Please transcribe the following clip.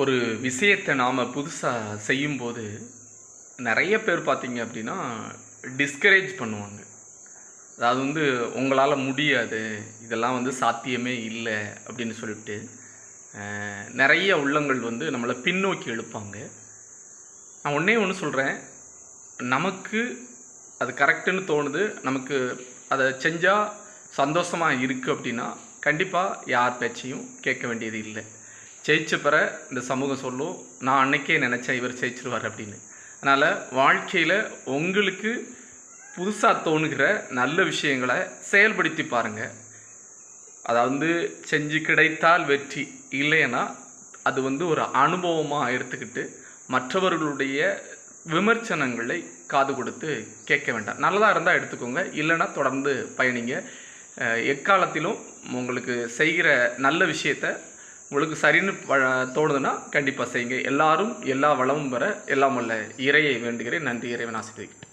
ஒரு விஷயத்தை நாம் புதுசாக செய்யும்போது நிறைய பேர் பார்த்திங்க அப்படின்னா டிஸ்கரேஜ் பண்ணுவாங்க. அதாவது வந்து உங்களால் முடியாது. இதெல்லாம் வந்து சாத்தியமே இல்லை. அப்படின்னு சொல்லிட்டு நிறைய உள்ளங்கள் வந்து நம்மளை பின்னோக்கி எழுப்பாங்க நான் ஒன்றே ஒன்று சொல்கிறேன் நமக்கு அது கரெக்டுன்னு தோணுது. நமக்கு அதை செஞ்சால் சந்தோஷமாக இருக்குது அப்படின்னா கண்டிப்பாக யார் பேச்சையும் கேட்க வேண்டியது இல்லை. ஜெயிச்ச பிற இந்த சமூகம் சொல்லும் நான் அன்னைக்கே நினச்சேன் இவர் ஜெயிச்சிருவார் அப்படின்னு. அதனால் வாழ்க்கையில் உங்களுக்கு புதுசாக தோணுகிற நல்ல விஷயங்களை செயல்படுத்தி பாருங்கள் அதாவது செஞ்சு கிடைத்தால் வெற்றி இல்லைன்னா அது வந்து ஒரு அனுபவமாக எடுத்துக்கிட்டு மற்றவர்களுடைய விமர்சனங்களை காது கொடுத்து கேட்க வேண்டாம். நல்லதாக இருந்தால் எடுத்துக்கோங்க இல்லைன்னா தொடர்ந்து பயணிங்க. எக்காலத்திலும் உங்களுக்கு செய்கிற நல்ல விஷயத்த உங்களுக்கு சரின்னு தோணுதுன்னா கண்டிப்பாக செய்யுங்க. எல்லாரும் எல்லா வளமும் பெற எல்லாம் வல்ல இறையை வேண்டுகிறேன். நன்றி இறைவன் ஆசிரியர்